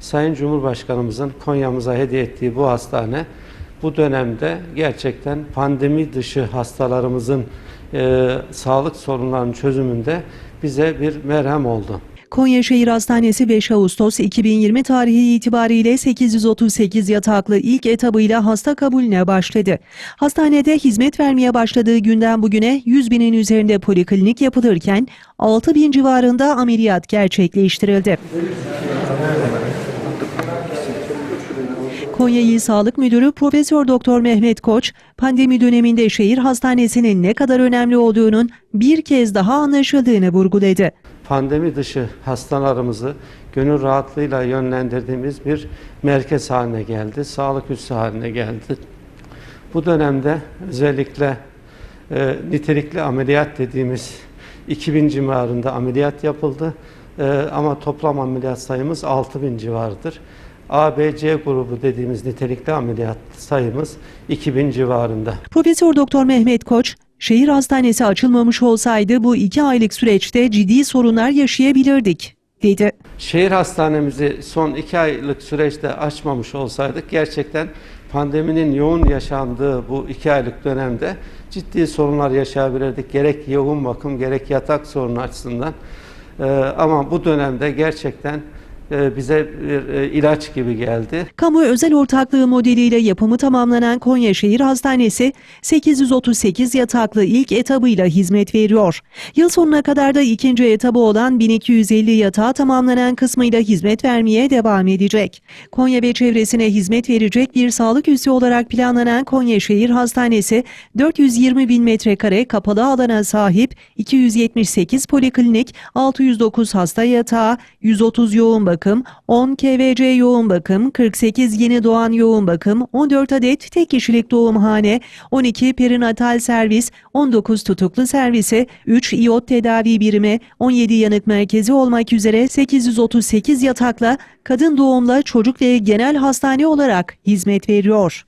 Sayın Cumhurbaşkanımızın Konya'mıza hediye ettiği bu hastane bu dönemde gerçekten pandemi dışı hastalarımızın e, sağlık sorunlarının çözümünde bize bir merhem oldu. Konya Şehir Hastanesi 5 Ağustos 2020 tarihi itibariyle 838 yataklı ilk etabıyla hasta kabulüne başladı. Hastanede hizmet vermeye başladığı günden bugüne 100 binin üzerinde poliklinik yapılırken 6 bin civarında ameliyat gerçekleştirildi. Konya İl Sağlık Müdürü Profesör Doktor Mehmet Koç, pandemi döneminde şehir hastanesinin ne kadar önemli olduğunun bir kez daha anlaşıldığını vurguladı. Pandemi dışı hastalarımızı gönül rahatlığıyla yönlendirdiğimiz bir merkez haline geldi, sağlık üssü haline geldi. Bu dönemde özellikle e, nitelikli ameliyat dediğimiz 2000 civarında ameliyat yapıldı. E, ama toplam ameliyat sayımız 6000 civarıdır. A, B, C grubu dediğimiz nitelikli ameliyat sayımız 2000 civarında. Profesör Doktor Mehmet Koç, şehir hastanesi açılmamış olsaydı bu iki aylık süreçte ciddi sorunlar yaşayabilirdik, dedi. Şehir hastanemizi son iki aylık süreçte açmamış olsaydık gerçekten pandeminin yoğun yaşandığı bu iki aylık dönemde ciddi sorunlar yaşayabilirdik. Gerek yoğun bakım gerek yatak sorunu açısından. Ee, ama bu dönemde gerçekten bize bir e, ilaç gibi geldi. Kamu özel ortaklığı modeliyle yapımı tamamlanan Konya Şehir Hastanesi 838 yataklı ilk etabıyla hizmet veriyor. Yıl sonuna kadar da ikinci etabı olan 1250 yatağa tamamlanan kısmıyla hizmet vermeye devam edecek. Konya ve çevresine hizmet verecek bir sağlık üssü olarak planlanan Konya Şehir Hastanesi 420 bin metrekare kapalı alana sahip 278 poliklinik, 609 hasta yatağı, 130 yoğun bakım, 10 KVC yoğun bakım, 48 yeni doğan yoğun bakım, 14 adet tek kişilik doğumhane, 12 perinatal servis, 19 tutuklu servisi, 3 iot tedavi birimi, 17 yanık merkezi olmak üzere 838 yatakla kadın doğumla çocuk ve genel hastane olarak hizmet veriyor.